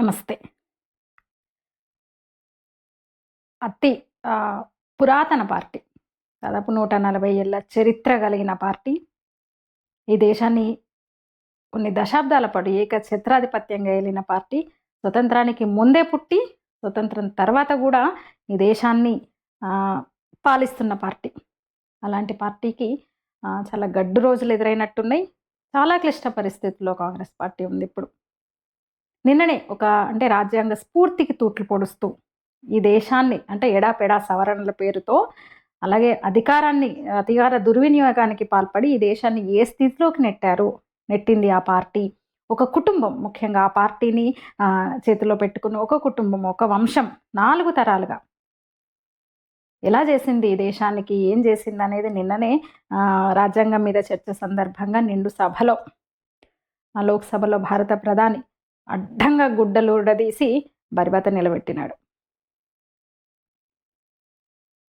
నమస్తే. అతి పురాతన పార్టీ. దాదాపు నూట నలభై ఏళ్ళ చరిత్ర కలిగిన పార్టీ. ఈ దేశాన్ని కొన్ని దశాబ్దాల పాటు ఏకఛత్రాధిపత్యంగా ఏలిన పార్టీ. స్వతంత్రానికి ముందే పుట్టి, స్వతంత్రం తర్వాత కూడా ఈ దేశాన్ని పాలిస్తున్న పార్టీ. అలాంటి పార్టీకి చాలా గడ్డు రోజులు ఎదురైనట్టున్నాయి. చాలా క్లిష్ట పరిస్థితుల్లో కాంగ్రెస్ పార్టీ ఉంది ఇప్పుడు నిన్ననే ఒక అంటే రాజ్యాంగ స్ఫూర్తికి తూట్లు పొడుస్తూ, ఈ దేశాన్ని అంటే ఎడాపెడా సవరణల పేరుతో, అలాగే అధికారాన్ని అధికార దుర్వినియోగానికి పాల్పడి ఈ దేశాన్ని ఏ స్థితిలోకి నెట్టారు, నెట్టింది ఆ పార్టీ. ఒక కుటుంబం ముఖ్యంగా ఆ పార్టీని చేతిలో పెట్టుకున్న ఒక కుటుంబం, ఒక వంశం నాలుగు తరాలుగా. ఎలా చేసింది ఈ దేశానికి, ఏం చేసింది అనేది నిన్ననే రాజ్యాంగం మీద చర్చ సందర్భంగా నిండు సభలో ఆ లోక్‌సభలో భారత ప్రధాని అడ్డంగా గుడ్డలుడదీసి బరిబత నిలబెట్టినాడు.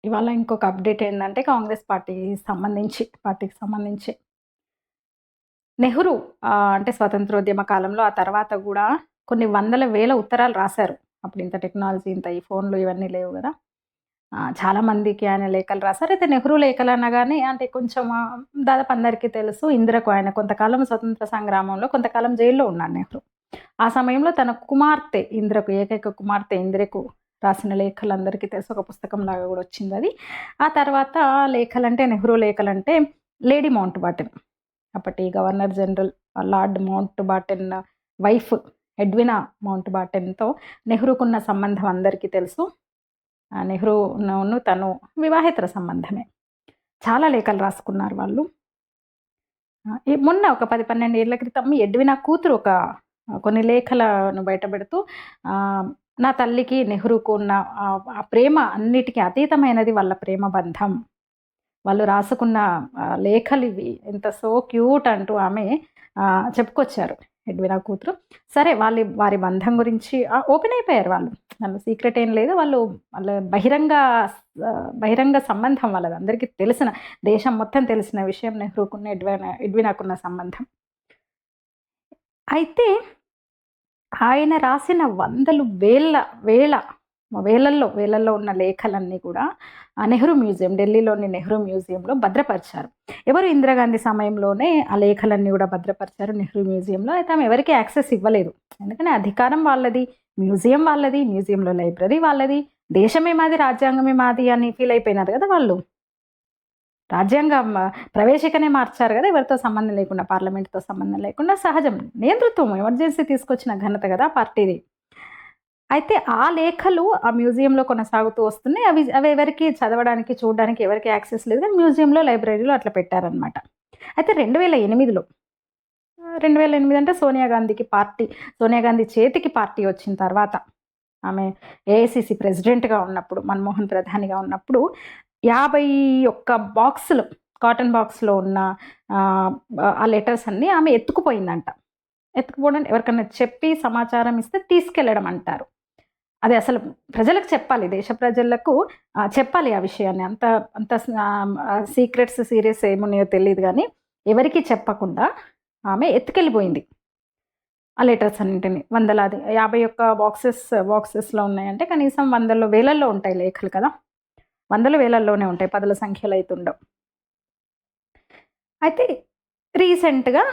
ఇవాళ ఇంకొక అప్డేట్ ఏంటంటే కాంగ్రెస్ పార్టీకి సంబంధించి పార్టీకి సంబంధించి. నెహ్రూ అంటే స్వతంత్రోద్యమ కాలంలో ఆ తర్వాత కూడా కొన్ని వందల వేల ఉత్తరాలు రాశారు. అప్పుడు ఇంత టెక్నాలజీ, ఇంత ఈ ఫోన్‌లు ఇవన్నీ లేవు కదా చాలామందికి చాలా మందికి ఆయన లేఖలు రాసారు. అయితే నెహ్రూ లేఖలు అనగానే అంటే కొంచెం దాదాపు అందరికీ తెలుసు ఇందిరకు ఆయన కొంతకాలం స్వతంత్ర సంగ్రామంలో కొంతకాలం జైల్లో ఉన్నాడు నెహ్రూ. ఆ సమయంలో తన కుమార్తె ఇంద్రకు ఏకైక కుమార్తె ఇంద్రకు రాసిన లేఖలు అందరికీ తెలుసు. ఒక కూడా వచ్చింది అది ఆ తర్వాత లేఖలంటే నెహ్రూ లేఖలంటే లేడీ మౌంట్ బాటెన్. అప్పటి governor general Lord Mountbatten wife Edwina mount బాటెన్‌తో నెహ్రూకున్న సంబంధం అందరికీ తెలుసు. నెహ్రూను తను వివాహేతర సంబంధమే. చాలా లేఖలు రాసుకున్నారు వాళ్ళు. మొన్న ఒక 10, 12 ఏళ్ళ క్రితం ఎడ్వినా కూతురు ఒక కొన్ని లేఖలను బయటపెడుతూ నా తల్లికి నెహ్రూకు ఉన్న ఆ ప్రేమ అన్నిటికీ అతీతమైనది వాళ్ళ ప్రేమ బంధం. వాళ్ళు రాసుకున్న లేఖలు లేఖలివి ఎంత సో క్యూట్ అంటూ ఆమె చెప్పుకొచ్చారు ఎడ్వినా కూతురు. సరే వాళ్ళు వారి బంధం గురించి ఓపెన్ అయిపోయారు వాళ్ళు. వాళ్ళు సీక్రెట్ ఏం లేదు. వాళ్ళు వాళ్ళ బహిరంగ బహిరంగ సంబంధం వాళ్ళది. అందరికీ తెలిసిన దేశం మొత్తం తెలిసిన విషయం నెహ్రూకున్న ఎడ్వినా ఎడ్వినాకున్న సంబంధం. అయితే ఆయన రాసిన వందలు వేల వేల వేలల్లో వేలల్లో ఉన్న లేఖలన్నీ కూడా ఆ నెహ్రూ మ్యూజియం ఢిల్లీలోని నెహ్రూ మ్యూజియంలో భద్రపరిచారు. ఎవరు ఇందిరాగాంధీ సమయంలోనే ఆ లేఖలన్నీ కూడా భద్రపరిచారు నెహ్రూ మ్యూజియంలో. అయితే ఆమె ఎవరికి యాక్సెస్ ఇవ్వలేదు. ఎందుకంటే అధికారం వాళ్ళది, మ్యూజియం వాళ్ళది, మ్యూజియంలో లైబ్రరీ వాళ్ళది. దేశమే మాది, రాజ్యాంగమే మాది అని ఫీల్ అయిపోయినారు కదా వాళ్ళు. రాజ్యాంగం ప్రవేశికనే మార్చారు కదా ఎవరితో సంబంధం లేకుండా, పార్లమెంట్‌తో సంబంధం లేకుండా సహజం. నేతృత్వం ఎమర్జెన్సీ తీసుకొచ్చిన ఘనత కదా పార్టీది. అయితే ఆ లేఖలు ఆ మ్యూజియంలో కొనసాగుతూ వస్తున్నాయి. అవి అవి ఎవరికి చదవడానికి, చూడడానికి ఎవరికి యాక్సెస్ లేదు కానీ మ్యూజియంలో, లైబ్రరీలో అట్లా పెట్టారనమాట. అయితే రెండు వేల ఎనిమిదిలో రెండు వేల ఎనిమిది అంటే సోనియా గాంధీకి పార్టీ సోనియా గాంధీ చేతికి పార్టీ వచ్చిన తర్వాత ఆమె ఏఐసిసి ప్రెసిడెంట్‌గా ఉన్నప్పుడు, మన్మోహన్ ప్రధానిగా ఉన్నప్పుడు 51 బాక్సులు కాటన్ బాక్స్‌లో ఉన్న ఆ లెటర్స్ అన్నీ ఆమె ఎత్తుకుపోయిందంట. ఎత్తుకుపోవడం ఎవరికన్నా చెప్పి సమాచారం ఇస్తే తీసుకెళ్ళడం అంటారు. అది అసలు ప్రజలకు చెప్పాలి. దేశ ప్రజలకు చెప్పాలి ఆ విషయాన్ని. అంత అంత సీక్రెట్స్, సీరియస్ ఏమున్నాయో తెలియదు కానీ ఎవరికీ చెప్పకుండా ఆమె ఎత్తుకెళ్ళిపోయింది. ఆ లెటర్స్ అన్నింటిని. వందలాది 51 బాక్సెస్ బాక్సెస్‌లో ఉన్నాయంటే కనీసం వందల్లో, వేలల్లో ఉంటాయి లేఖలు కదా! వందలు, వేలల్లోనే ఉంటాయి. పదుల సంఖ్యలో అయితే ఉండవు. అయితే రీసెంట్‌గా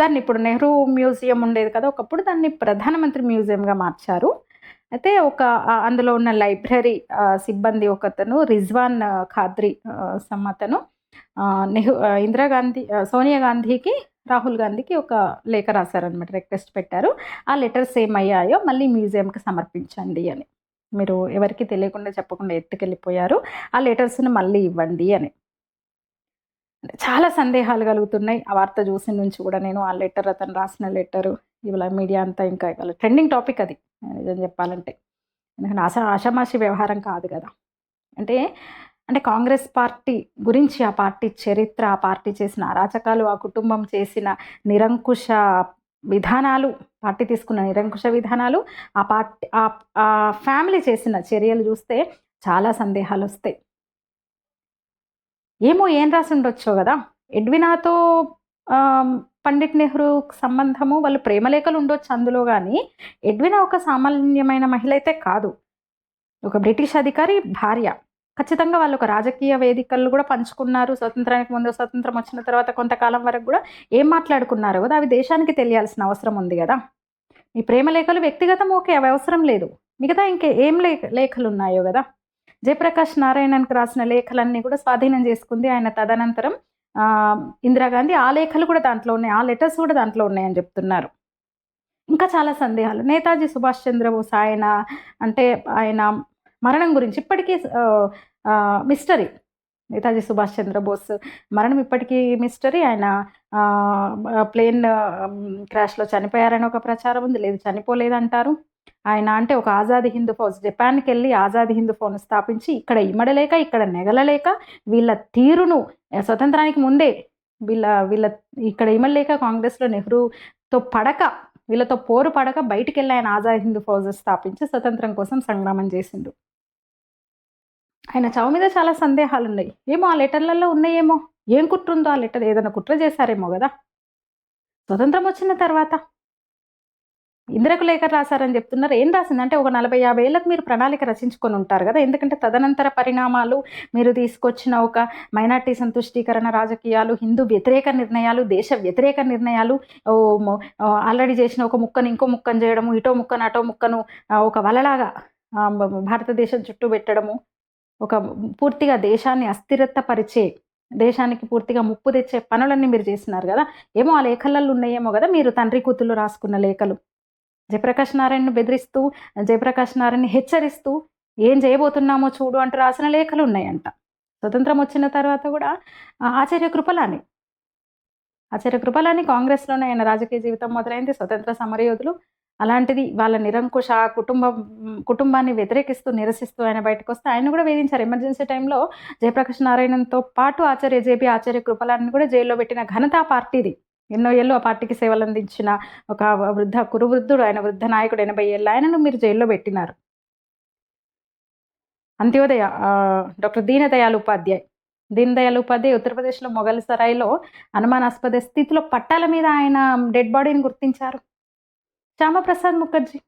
దాన్ని ఇప్పుడు నెహ్రూ మ్యూజియం ఉండేది కదా! ఒకప్పుడు దాన్ని ప్రధానమంత్రి మ్యూజియంగా మార్చారు. అయితే ఒక అందులో ఉన్న లైబ్రరీ సిబ్బంది ఒకతను రిజ్వాన్ ఖాద్రి సమ్మతను నెహ్రూ ఇందిరాగాంధీ సోనియా గాంధీకి, రాహుల్ గాంధీకి ఒక లేఖ రాశారనమాట రిక్వెస్ట్ పెట్టారు. ఆ లెటర్స్ ఏమయ్యాయో మళ్ళీ మ్యూజియంకి సమర్పించండి అని. మీరు ఎవరికీ తెలియకుండా, చెప్పకుండా ఎత్తుకెళ్ళిపోయారు. ఆ లెటర్స్‌ని మళ్ళీ ఇవ్వండి అని. చాలా సందేహాలు కలుగుతున్నాయి. ఆ వార్త చూసిన నుంచి కూడా నేను ఆ లెటర్ అతను రాసిన లెటరు ఇవాళ మీడియా అంతా ఇంకా ఇవాళ ట్రెండింగ్ టాపిక్ అది. నిజం చెప్పాలంటే. ఎందుకంటే ఆశ ఆషామాషి వ్యవహారం కాదు కదా అంటే, అంటే కాంగ్రెస్ పార్టీ గురించి, ఆ పార్టీ చరిత్ర, ఆ పార్టీ చేసిన అరాచకాలు, ఆ కుటుంబం చేసిన నిరంకుశ విధానాలు, పార్టీ తీసుకున్న నిరంకుశ విధానాలు, ఆ పార్టీ ఆ ఫ్యామిలీ చేసిన చర్యలు చూస్తే చాలా సందేహాలు వస్తాయి. ఏమో ఏం రాసి ఉండొచ్చో కదా? ఎడ్వినాతో పండిట్ నెహ్రూ సంబంధము వాళ్ళు ప్రేమలేఖలు ఉండొచ్చు అందులో కానీ ఎడ్వినా ఒక సామాన్యమైన మహిళ అయితే కాదు. ఒక బ్రిటిష్ అధికారి భార్య. ఖచ్చితంగా వాళ్ళు ఒక రాజకీయ వేదికలు కూడా పంచుకున్నారు. స్వతంత్రానికి ముందు స్వతంత్రం వచ్చిన తర్వాత కొంతకాలం వరకు కూడా ఏం మాట్లాడుకున్నారు కదా అవి దేశానికి తెలియాల్సిన అవసరం ఉంది కదా. మీ ప్రేమ లేఖలు వ్యక్తిగతం ఓకే అవి అవసరం లేదు. మిగతా ఇంకే ఏం లే లేఖలు ఉన్నాయో కదా. జయప్రకాష్ నారాయణన్కి రాసిన లేఖలన్నీ కూడా స్వాధీనం చేసుకుంది ఆయన తదనంతరం. ఇందిరాగాంధీ ఆ లేఖలు కూడా దాంట్లో ఉన్నాయి ఆ లెటర్స్ కూడా దాంట్లో ఉన్నాయని చెప్తున్నారు. ఇంకా చాలా సందేహాలు. నేతాజీ సుభాష్ చంద్రబోస్ ఆయన అంటే ఆయన మరణం గురించి ఇప్పటికీ మిస్టరీ నేతాజీ సుభాష్ చంద్రబోస్ మరణం ఇప్పటికీ మిస్టరీ ఆయన ప్లేన్ క్రాష్లో చనిపోయారని ఒక ప్రచారం ఉంది. లేదు చనిపోలేదంటారు. ఆయన అంటే ఒక ఆజాదీ హిందూ ఫౌజ్ జపాన్కి వెళ్ళి ఆజాదీ హిందూ ఫౌజ్ స్థాపించి ఇక్కడ ఇమడలేక ఇక్కడ నెగలలేక వీళ్ళ తీరును స్వతంత్రానికి ముందే వీళ్ళ వీళ్ళ ఇక్కడ ఇమడలేక కాంగ్రెస్లో నెహ్రూతో పడక వీళ్ళతో పోరు పడక బయటికి వెళ్ళి ఆయన ఆజాద్ హిందూ ఫౌజెస్ స్థాపించి స్వతంత్రం కోసం సంగ్రామం చేసిండు. ఆయన చావు మీద చాలా సందేహాలు ఉన్నాయి ఏమో ఆ లెటర్లలో ఉన్నాయేమో? ఏం కుట్ర ఉందో ఆ లెటర్? ఏదైనా కుట్ర చేశారేమో కదా? స్వతంత్రం వచ్చిన తర్వాత ఇంద్రకు లేఖ రాశారని చెప్తున్నారు. ఏం రాసిందంటే ఒక నలభై యాభై ఏళ్ళకు మీరు ప్రణాళిక రచించుకొని ఉంటారు కదా. ఎందుకంటే తదనంతర పరిణామాలు మీరు తీసుకొచ్చిన ఒక మైనార్టీ సంతుష్టీకరణ రాజకీయాలు హిందూ వ్యతిరేక నిర్ణయాలు దేశ వ్యతిరేక నిర్ణయాలు ఆల్రెడీ చేసిన ఒక ముక్కను ఇంకో ముక్కను చేయడము ఇటో ముక్కను అటో ముక్కను ఒక వలలాగా భారతదేశం చుట్టూ పెట్టడము ఒక పూర్తిగా దేశాన్ని అస్థిరతపరిచే దేశానికి పూర్తిగా ముప్పు తెచ్చే పనులన్నీ మీరు చేస్తున్నారు కదా. ఏమో ఆ లేఖలలో ఉన్నాయేమో కదా. మీరు తండ్రి కూతుళ్ళు రాసుకున్న లేఖలు. జయప్రకాష్ నారాయణను బెదిరిస్తూ జయప్రకాష్ నారాయణని హెచ్చరిస్తూ ఏం చేయబోతున్నామో చూడు అంటూ రాసిన లేఖలు ఉన్నాయంట. స్వతంత్రం వచ్చిన తర్వాత కూడా ఆచార్య కృపలాని. ఆచార్య కృపలాని కాంగ్రెస్లోనే ఆయన రాజకీయ జీవితం మొదలైంది. స్వతంత్ర సమరయోధులు అలాంటిది వాళ్ళ నిరంకుశ కుటుంబ కుటుంబం కుటుంబాన్ని వ్యతిరేకిస్తూ నిరసిస్తూ ఆయన బయటకు వస్తే ఆయన కూడా వేధించారు. ఎమర్జెన్సీ టైంలో జయప్రకాష్ నారాయణంతో పాటు ఆచార్య జేపీ ఆచార్య కృపలాన్ని కూడా జైల్లో పెట్టిన ఘనత పార్టీది. ఎన్నో ఏళ్ళు ఆ పార్టీకి సేవలు అందించిన ఒక వృద్ధ కురువృద్ధుడు ఆయన వృద్ధ నాయకుడు ఎనభై ఏళ్ళు ఆయనను మీరు జైల్లో పెట్టినారు. అంత్యోదయ డాక్టర్ దీనదయాల్ ఉపాధ్యాయ్. దీనదయాల్ ఉపాధ్యాయ్ ఉత్తరప్రదేశ్లో మొఘల్ సరాయిలో అనుమానాస్పద స్థితిలో పట్టాల మీద ఆయన డెడ్ బాడీని గుర్తించారు. శ్యామప్రసాద్ ముఖర్జీ.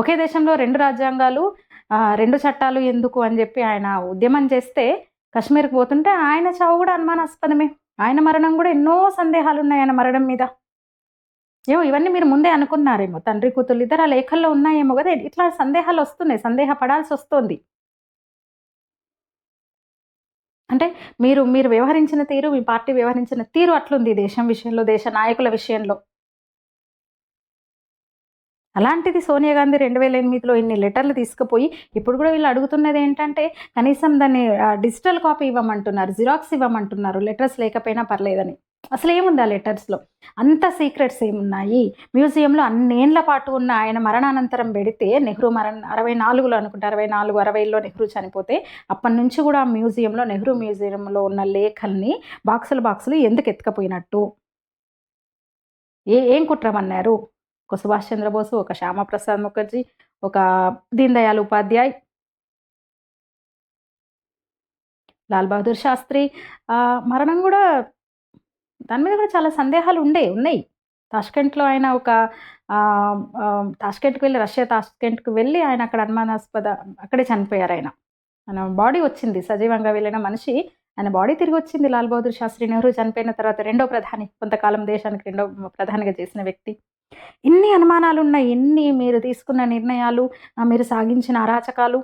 ఒకే దేశంలో రెండు రాజ్యాంగాలు రెండు చట్టాలు ఎందుకు అని చెప్పి ఆయన ఉద్యమం చేస్తే కాశ్మీర్కి పోతుంటే ఆయన చావు కూడా అనుమానాస్పదమే. ఆయన మరణం కూడా ఎన్నో సందేహాలు ఉన్నాయి ఆయన మరణం మీద. ఏమో ఇవన్నీ మీరు ముందే అనుకున్నారేమో. తండ్రి కూతురు ఇద్దరు ఆ లేఖల్లో ఉన్నాయేమో కదా ఇట్లా సందేహాలు వస్తున్నాయి సందేహ పడాల్సి వస్తుంది. అంటే మీరు మీరు వ్యవహరించిన తీరు మీ పార్టీ వ్యవహరించిన తీరు అట్లుంది దేశం విషయంలో దేశ నాయకుల విషయంలో. అలాంటిది సోనియా గాంధీ రెండు వేల ఎనిమిదిలో ఇన్ని లెటర్లు తీసుకుపోయి ఇప్పుడు కూడా వీళ్ళు అడుగుతున్నది ఏంటంటే కనీసం దాన్ని డిజిటల్ కాపీ ఇవ్వమంటున్నారు జిరాక్స్ ఇవ్వమంటున్నారు లెటర్స్ లేకపోయినా పర్లేదని. అసలు ఏముంది ఆ లెటర్స్లో? అంత సీక్రెట్స్ ఏమున్నాయి? మ్యూజియంలో అన్నేళ్ళ పాటు ఉన్న ఆయన మరణానంతరం పెడితే నెహ్రూ మరణ అరవై నాలుగులో అనుకుంటా అరవై నాలుగు అరవైలో నెహ్రూ చనిపోతే అప్పటి నుంచి కూడా ఆ మ్యూజియంలో నెహ్రూ మ్యూజియంలో ఉన్న లేఖల్ని బాక్సులు బాక్సులు ఎందుకు ఎత్తుకపోయినట్టు? ఏ ఏం కుట్రమన్నారు? ఒక సుభాష్ చంద్రబోసు ఒక శ్యామప్రసాద్ ముఖర్జీ ఒక దీన్ దయాళ్ ఉపాధ్యాయ్ లాల్ బహదూర్ శాస్త్రి. మరణం కూడా దాని మీద కూడా చాలా సందేహాలు ఉండే ఉన్నాయి. తాష్కెంట్లో ఆయన ఒక తాష్కెంట్కి వెళ్ళి రష్యా తాష్కెంట్కి వెళ్ళి ఆయన అక్కడ అనుమానాస్పద అక్కడే చనిపోయారు ఆయన. ఆయన బాడీ వచ్చింది సజీవంగా వెళ్ళిన మనిషి. ఆయన బాడీ తిరిగి వచ్చింది లాల్ బహదూర్ శాస్త్రి నెహ్రూ చనిపోయిన తర్వాత రెండో ప్రధాని కొంతకాలం దేశానికి రెండో ప్రధానిగా చేసిన వ్యక్తి. ఇన్ని అనుమానాలు ఉన్నాయి ఎన్ని మీరు తీసుకున్న నిర్ణయాలు మీరు సాగించిన అరాచకాలు.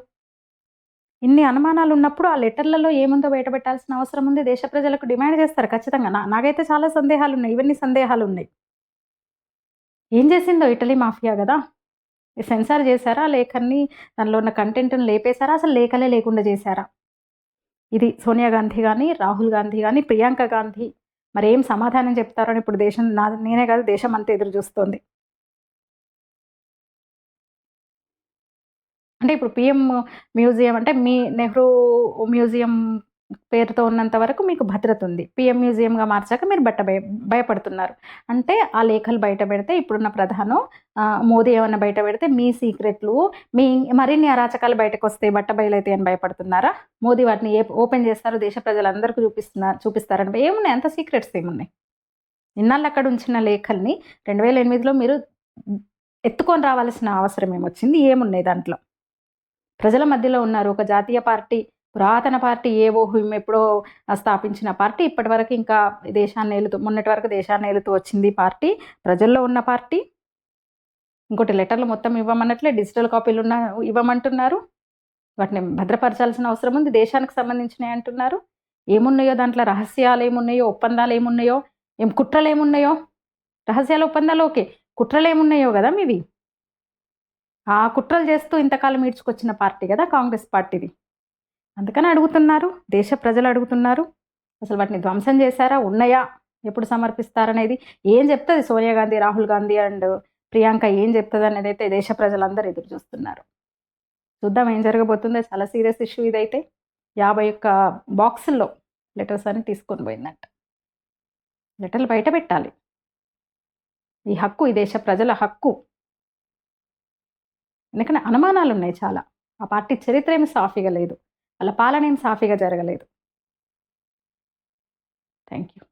ఇన్ని అనుమానాలు ఉన్నప్పుడు ఆ లెటర్లలో ఏముందో బయటపెట్టాల్సిన అవసరం ఉంది. దేశ ప్రజలకు డిమాండ్ చేస్తారు ఖచ్చితంగా. నా నాకైతే చాలా సందేహాలు ఉన్నాయి ఇవన్నీ సందేహాలు ఉన్నాయి ఏం చేసిందో ఇటలీ మాఫియా కదా? సెన్సార్ చేశారా? లేఖన్ని దానిలో ఉన్న కంటెంట్ని లేపేశారా? అసలు లేఖలే లేకుండా చేశారా? ఇది సోనియా గాంధీ కానీ రాహుల్ గాంధీ కానీ ప్రియాంక గాంధీ మరి ఏం సమాధానం చెప్తారని ఇప్పుడు దేశం నా నేనే కాదు దేశం అంతా ఎదురు చూస్తోంది. అంటే ఇప్పుడు పిఎం మ్యూజియం అంటే మీ నెహ్రూ మ్యూజియం పేరుతో ఉన్నంత వరకు మీకు భద్రత ఉంది. పిఎం మ్యూజియంగా మార్చాక మీరు బట్ట భయ భయపడుతున్నారు. అంటే ఆ లేఖలు బయట పెడితే ఇప్పుడున్న ప్రధానం మోదీ ఏమైనా బయట పెడితే మీ సీక్రెట్లు మీ మరిన్ని అరాచకాలు బయటకు వస్తాయి బట్ట బయలైతే అని భయపడుతున్నారా? మోదీ వాటిని ఏ ఓపెన్ చేస్తారు దేశ ప్రజలందరికీ చూపిస్తున్నారు చూపిస్తారని ఏమున్నాయి? అంత సీక్రెట్స్ ఏమున్నాయి? ఇన్నాళ్ళు అక్కడ ఉంచిన లేఖల్ని రెండు వేల ఎనిమిదిలో మీరు ఎత్తుకొని రావాల్సిన అవసరం ఏమొచ్చింది? ఏమున్నాయి దాంట్లో? ప్రజల మధ్యలో ఉన్నారు ఒక జాతీయ పార్టీ పురాతన పార్టీ ఏవో హిమ్ ఎప్పుడో స్థాపించిన పార్టీ ఇప్పటి వరకు ఇంకా దేశాన్ని ఏలుతూ మొన్నటి వరకు దేశాన్ని ఏలుతూ వచ్చింది పార్టీ ప్రజల్లో ఉన్న పార్టీ. ఇంకోటి లెటర్లు మొత్తం ఇవ్వమన్నట్లే డిజిటల్ కాపీలు ఉన్న ఇవ్వమంటున్నారు. వాటిని భద్రపరచాల్సిన అవసరం ఉంది దేశానికి సంబంధించినవి అంటున్నారు. ఏమున్నాయో దాంట్లో రహస్యాలు ఏమున్నాయో ఒప్పందాలు ఏమున్నాయో ఏం కుట్రలు ఏమున్నాయో? రహస్యాలు ఒప్పందాలు ఓకే. కుట్రలు ఏమున్నాయో కదా మీవి? ఆ కుట్రలు చేస్తూ ఇంతకాలం ఈడ్చుకొచ్చిన పార్టీ కదా కాంగ్రెస్ పార్టీది. అందుకని అడుగుతున్నారు. దేశ ప్రజలు అడుగుతున్నారు. అసలు వాటిని ధ్వంసం చేశారా? ఉన్నాయా? ఎప్పుడు సమర్పిస్తారనేది? ఏం చెప్తుంది సోనియా గాంధీ రాహుల్ గాంధీ అండ్ ప్రియాంక? ఏం చెప్తుంది అనేది అయితే దేశ ప్రజలందరూ ఎదురు చూస్తున్నారు. చూద్దాం ఏం జరగబోతుందో. చాలా సీరియస్ ఇష్యూ ఇదైతే. యాభై ఒక్క బాక్సుల్లో లెటర్స్ అని తీసుకొని పోయిందంట. లెటర్లు బయట పెట్టాలి. ఈ హక్కు ఈ దేశ ప్రజల హక్కు. ఎందుకంటే అనుమానాలు ఉన్నాయి చాలా. ఆ పార్టీ చరిత్ర ఏమి సాఫీగా లేదు. వాళ్ళ పాలన ఏం సాఫీగా జరగలేదు. Thank you